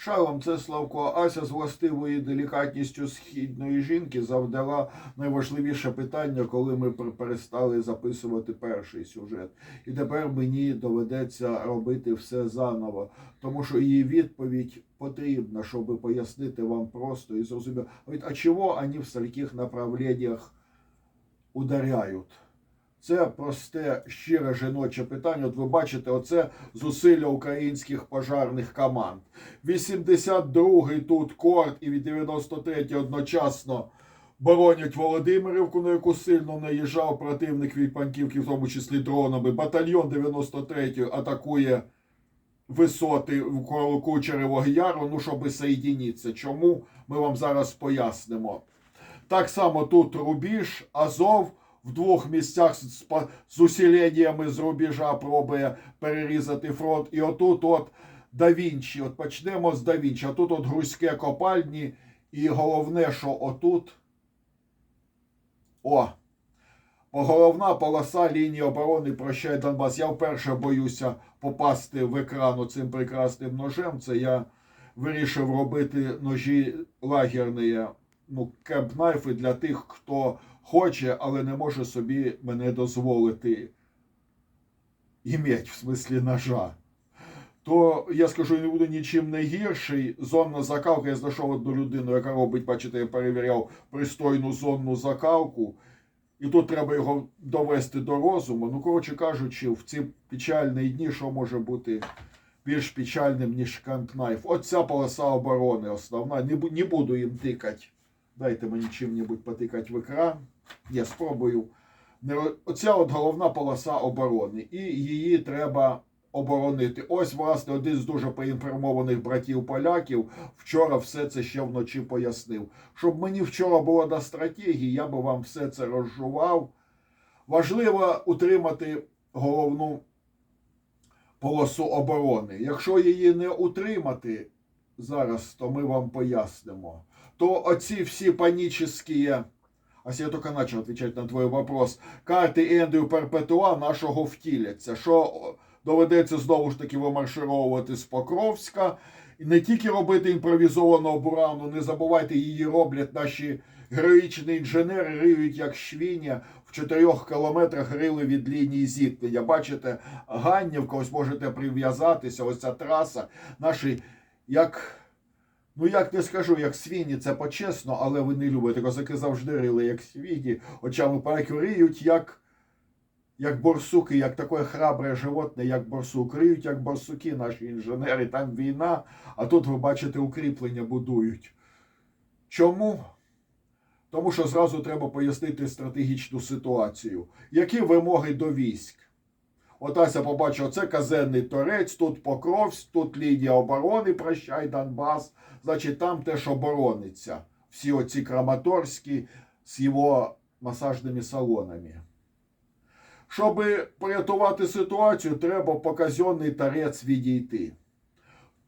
Шалом це Славко. Ася з властивою делікатністю східної жінки завдала найважливіше питання, коли ми пер- перестали записувати перший сюжет. І тепер мені доведеться робити все заново, тому що її відповідь потрібна, щоб пояснити вам просто і зрозуміло. А чого вони в стольких направленнях ударяють? Це просте, щире жіноче питання. От ви бачите, оце зусилля українських пожарних команд. 82-й тут корт і від 93-й одночасно боронять Володимирівку, на яку сильно наїжджав противник від Панківки, в тому числі дронами. Батальйон 93-й атакує висоти в Кучеревого Яру, ну, щоб соєдінитися. Чому? Ми вам зараз пояснимо. Так само тут рубіж, Азов в двох місцях з, усіленнями з рубежа пробує перерізати фронт. І отут от Да Вінчі. От почнемо з Да Вінчі. А тут от грузьке копальні. І головне, що отут. О! Головна полоса лінії оборони прощай Донбас. Я вперше боюся попасти в екран цим прекрасним ножем. Це я вирішив робити ножі лагерні, ну, кемп-найфи для тих, хто хоче, але не може собі мене дозволити іметь в смислі ножа. То я скажу, не буду нічим не гірший. Зонна закалка. Я знайшов одну людину, яка робить, бачите, я перевіряв пристойну зонну закалку. І тут треба його довести до розуму. Ну, коротше кажучи, в ці печальні дні, що може бути більш печальним, ніж канкнайф. От ця полоса оборони основна. Не буду їм тикати. Дайте мені чим-небудь потикати в екран. Я спробую. Оця от головна полоса оборони. І її треба оборонити. Ось, власне, один з дуже поінформованих братів поляків вчора все це ще вночі пояснив. Щоб мені вчора було до стратегії, я би вам все це розжував. Важливо утримати головну полосу оборони. Якщо її не утримати зараз, то ми вам пояснимо. То оці всі панічні, а я тільки почав відповідати на твій вопрос, карти Ендрю Перпетуа нашого втіляться. Що доведеться знову ж таки вимаршировувати з Покровська. І не тільки робити імпровізовану бурану, не забувайте, її роблять наші героїчні інженери, риють як швіня в чотирьох кілометрах рили від лінії зіткнення. Бачите, Ганнівка, ось можете прив'язатися, ось ця траса. Наші, як, ну як не скажу, як свині, це почесно, але ви не любите. Козаки завжди рили, як свині, очами поляки як як борсуки, як таке храбре животне, як борсук. Риють, як борсуки наші інженери, там війна, а тут ви бачите, укріплення будують. Чому? Тому що зразу треба пояснити стратегічну ситуацію. Які вимоги до військ? От Ася побачив, це казенний торець, тут Покровськ, тут лінія оборони, прощай Донбас. Значить, там теж оборониться. Всі оці Краматорські з його масажними салонами. Щоб порятувати ситуацію, треба показний торець відійти.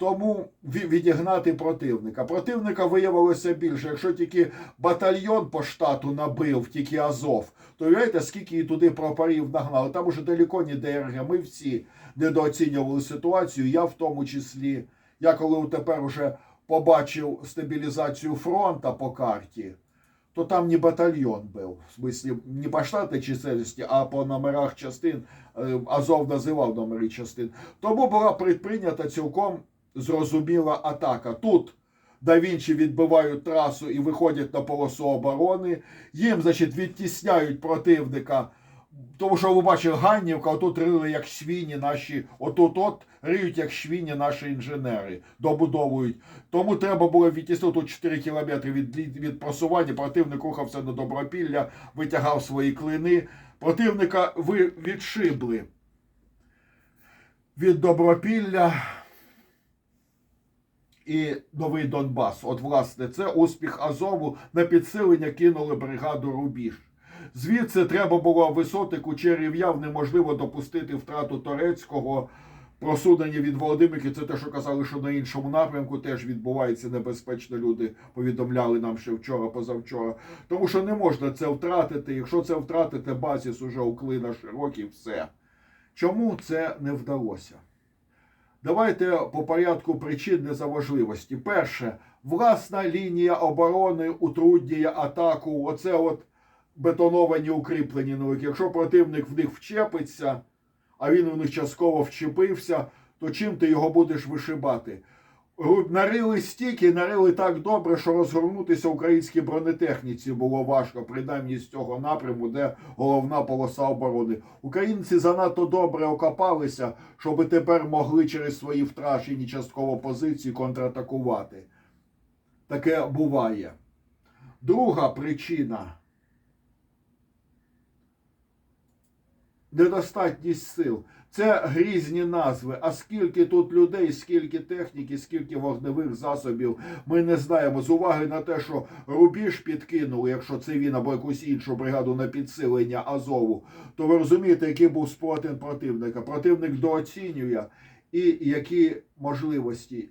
Тому відігнати противника. Противника виявилося більше. Якщо тільки батальйон по штату набив, тільки Азов, то уявляєте, скільки і туди прапорів нагнали. Там уже далеко не ДРГ. Ми всі недооцінювали ситуацію. Я в тому числі. Я коли тепер уже побачив стабілізацію фронта по карті, то там не батальйон був. В смысле, не по штатній чисельності, а по номерах частин. Е, Азов називав номери частин. Тому була предприйнята цілком зрозуміла атака. Тут Да Вінчі відбивають трасу і виходять на полосу оборони. Їм, значить, відтісняють противника. Тому що ви бачите, Ганнівка, отут рили як свині наші, отут от риють як свині наші інженери, добудовують. Тому треба було відтіснити тут 4 кілометри від, від просування. Противник рухався на Добропілля, витягав свої клини. Противника ви відшибли від Добропілля і Новий Донбас. От, власне, це успіх Азову на підсилення кинули бригаду Рубіж. Звідси треба було висоти кучерів яв неможливо допустити втрату Торецького. Просунення від Володимирки, це те, що казали, що на іншому напрямку теж відбувається небезпечно. Люди повідомляли нам ще вчора, позавчора. Тому що не можна це втратити. Якщо це втратити, базіс уже у клина широкий, все. Чому це не вдалося? Давайте по порядку причин не за важливості. Перше, власна лінія оборони утруднює атаку. Оце от бетоновані укріплені новики. Якщо противник в них вчепиться, а він в них частково вчепився, то чим ти його будеш вишибати? Нарили стільки, нарили так добре, що розгорнутися українській бронетехніці було важко, принаймні з цього напряму, де головна полоса оборони. Українці занадто добре окопалися, щоб тепер могли через свої втрачені частково позиції контратакувати. Таке буває. Друга причина недостатність сил. Це грізні назви. А скільки тут людей, скільки техніки, скільки вогневих засобів, ми не знаємо. З уваги на те, що рубіж підкинули, якщо це він або якусь іншу бригаду на підсилення Азову, то ви розумієте, який був спротив противника. Противник дооцінює і які можливості.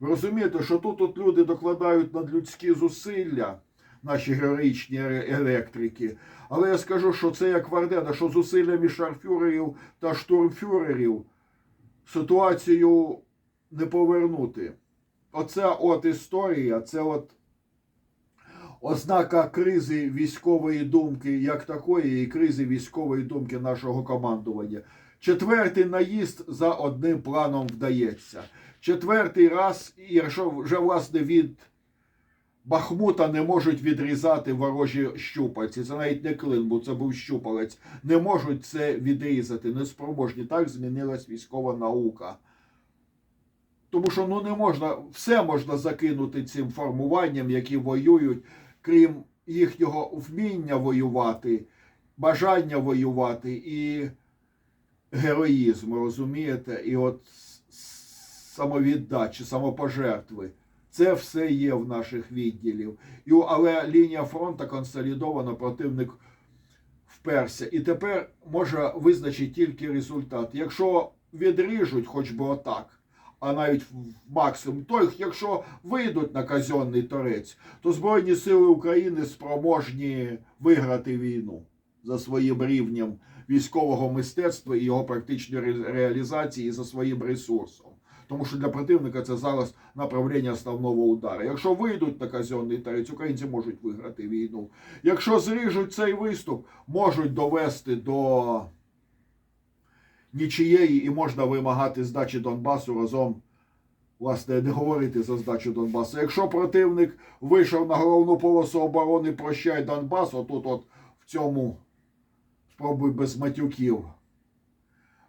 Ви розумієте, що тут от люди докладають надлюдські зусилля, наші героїчні електрики. Але я скажу, що це як Вардена, що зусиллями шарфюрерів та штурмфюрерів ситуацію не повернути. Оця от історія, це от ознака кризи військової думки як такої, і кризи військової думки нашого командування. Четвертий наїзд за одним планом вдається. Четвертий раз, і якщо вже власне від Бахмута не можуть відрізати ворожі щупальці. Це навіть не клин, бо це був щупалець. Не можуть це відрізати, не спроможні. Так змінилась військова наука. Тому що ну не можна, все можна закинути цим формуванням, які воюють, крім їхнього вміння воювати, бажання воювати і героїзму, розумієте? І от самовіддачі, самопожертви. Це все є в наших відділів. Але лінія фронту консолідована, противник вперся. І тепер може визначити тільки результат. Якщо відріжуть, хоч би отак, а навіть максимум, то якщо вийдуть на казенний торець, то Збройні Сили України спроможні виграти війну за своїм рівнем військового мистецтва і його практичної ре- реалізації і за своїм ресурсом. Тому що для противника це зараз направлення основного удару. Якщо вийдуть на казенний торець, українці можуть виграти війну. Якщо зріжуть цей виступ, можуть довести до нічиєї і можна вимагати здачі Донбасу разом. Власне, не говорити за здачу Донбасу. Якщо противник вийшов на головну полосу оборони, прощай Донбас, отут, от в цьому спробуй без матюків.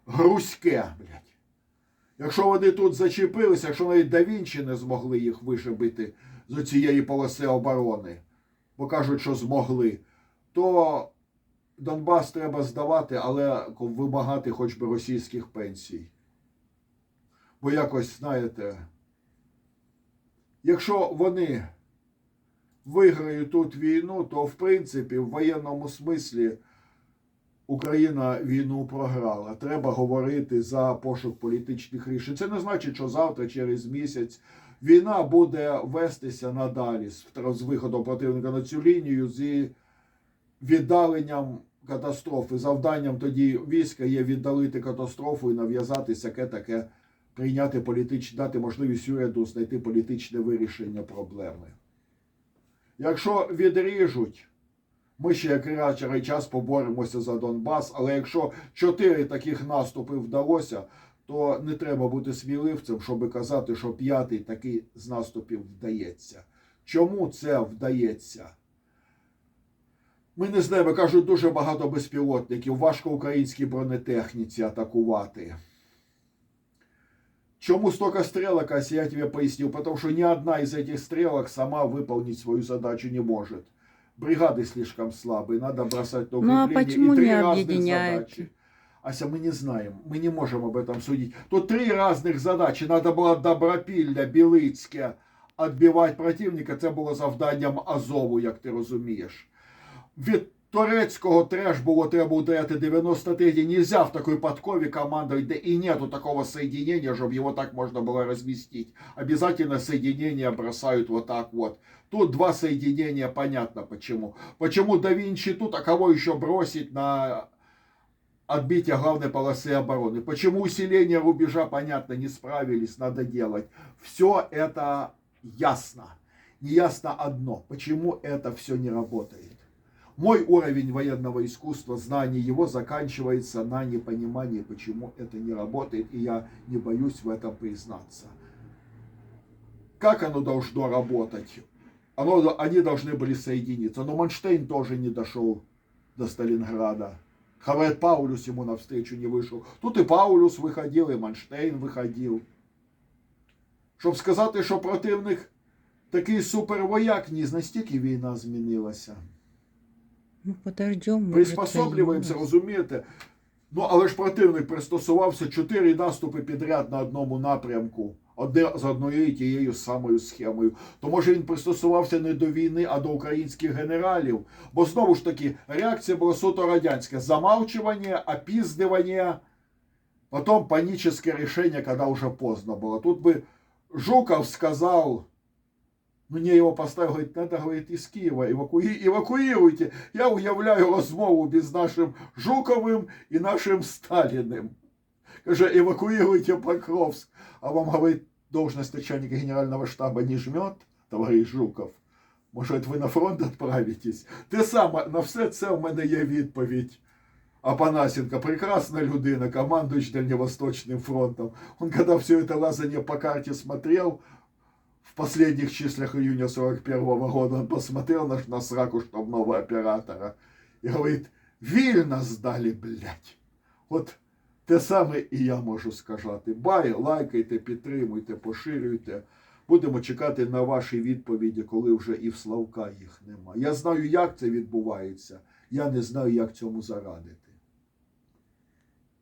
Грузьке, блядь. Якщо вони тут зачепилися, якщо навіть да не змогли їх вишибити з цієї полоси оборони, бо кажуть, що змогли, то Донбас треба здавати, але вимагати хоч би російських пенсій. Бо якось, знаєте, якщо вони виграють тут війну, то в принципі в воєнному смислі Україна війну програла. Треба говорити за пошук політичних рішень. Це не значить, що завтра, через місяць, війна буде вестися надалі з, з виходом противника на цю лінію зі віддаленням катастрофи. Завданням тоді війська є віддалити катастрофу і нав'язатися яке таке, прийняти політичні, дати можливість уряду знайти політичне вирішення проблеми. Якщо відріжуть, ми ще якраз час поборемося за Донбас, але якщо чотири таких наступи вдалося, то не треба бути сміливцем, щоб казати, що п'ятий такий з наступів вдається. Чому це вдається? Ми не знаємо, кажуть, дуже багато безпілотників, важко українській бронетехніці атакувати. Чому столько стрелок, я тебе поясню, потому что ни одна из этих стрелок сама выполнить свою задачу не может Бригады слишком слабые, надо бросать на Ну, а укрепление. почему и три не разных объединяете? задачи. Ася, мы не знаем, мы не можем об этом судить. Тут три разных задачі. Надо було добропілля, Білицьке відбивати противника. Це було завданням Азову, як ти розумієш. Від Турецького треш було треба ударяти 93-й. Нельзя в такой подкове командовать, да и нету такого соединения, чтобы его так можно было разместить. Обязательно соединения бросают вот так вот. Тут два соединения, понятно почему. Почему да Винчи тут, а кого еще бросить на отбития главной полосы обороны. Почему усиление рубежа, понятно, не справились, надо делать. Все это ясно. Неясно одно, почему это все не работает. Мой уровень военного искусства, знаний его заканчивается на непонимании, почему это не работает, и я не боюсь в этом признаться. Как оно должно работать? Оно, они должны были соединиться, но Манштейн тоже не дошел до Сталинграда. Говорят, Паулюс ему навстречу не вийшов. Тут і Паулюс виходив, і Манштейн виходив. Щоб сказати, що противник такий супервояк, ні, настільки війна змінилася. Ну, подождем. Приспособлюємося, розумієте? Ну, але ж противник пристосувався чотири наступи підряд на одному напрямку, одне з однією тією самою схемою. То може він пристосувався не до війни, а до українських генералів. Бо знову ж таки, реакція була суто радянська: замалчування, опіздування, потім панічне рішення, коли вже поздно було. Тут би Жуков сказав. Ну, не його поставив, говорить, надо, говорить, із Києва евакуї... евакуюйте. Я уявляю розмову між нашим Жуковим і нашим Сталіним. Каже, евакуируйте Покровск. А вам, говорит, должность начальника генерального штаба не жмет, товарищ Жуков. Може, ви на фронт відправитесь? Те саме, на все це в мене є відповідь. Апанасенко, прекрасная людина, командующий Дальневосточным фронтом. Он когда все это лазание по карте смотрел, в последних числах июня 41 года, он посмотрел на, на сраку штабного оператора и говорит, вільно здали, блядь. От те саме і я можу сказати. Бай, лайкайте, підтримуйте, поширюйте. Будемо чекати на ваші відповіді, коли вже і в Славка їх нема. Я знаю, як це відбувається. Я не знаю, як цьому зарадити.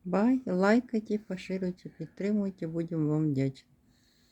Бай, лайкайте, поширюйте, підтримуйте, будемо вам вдячні.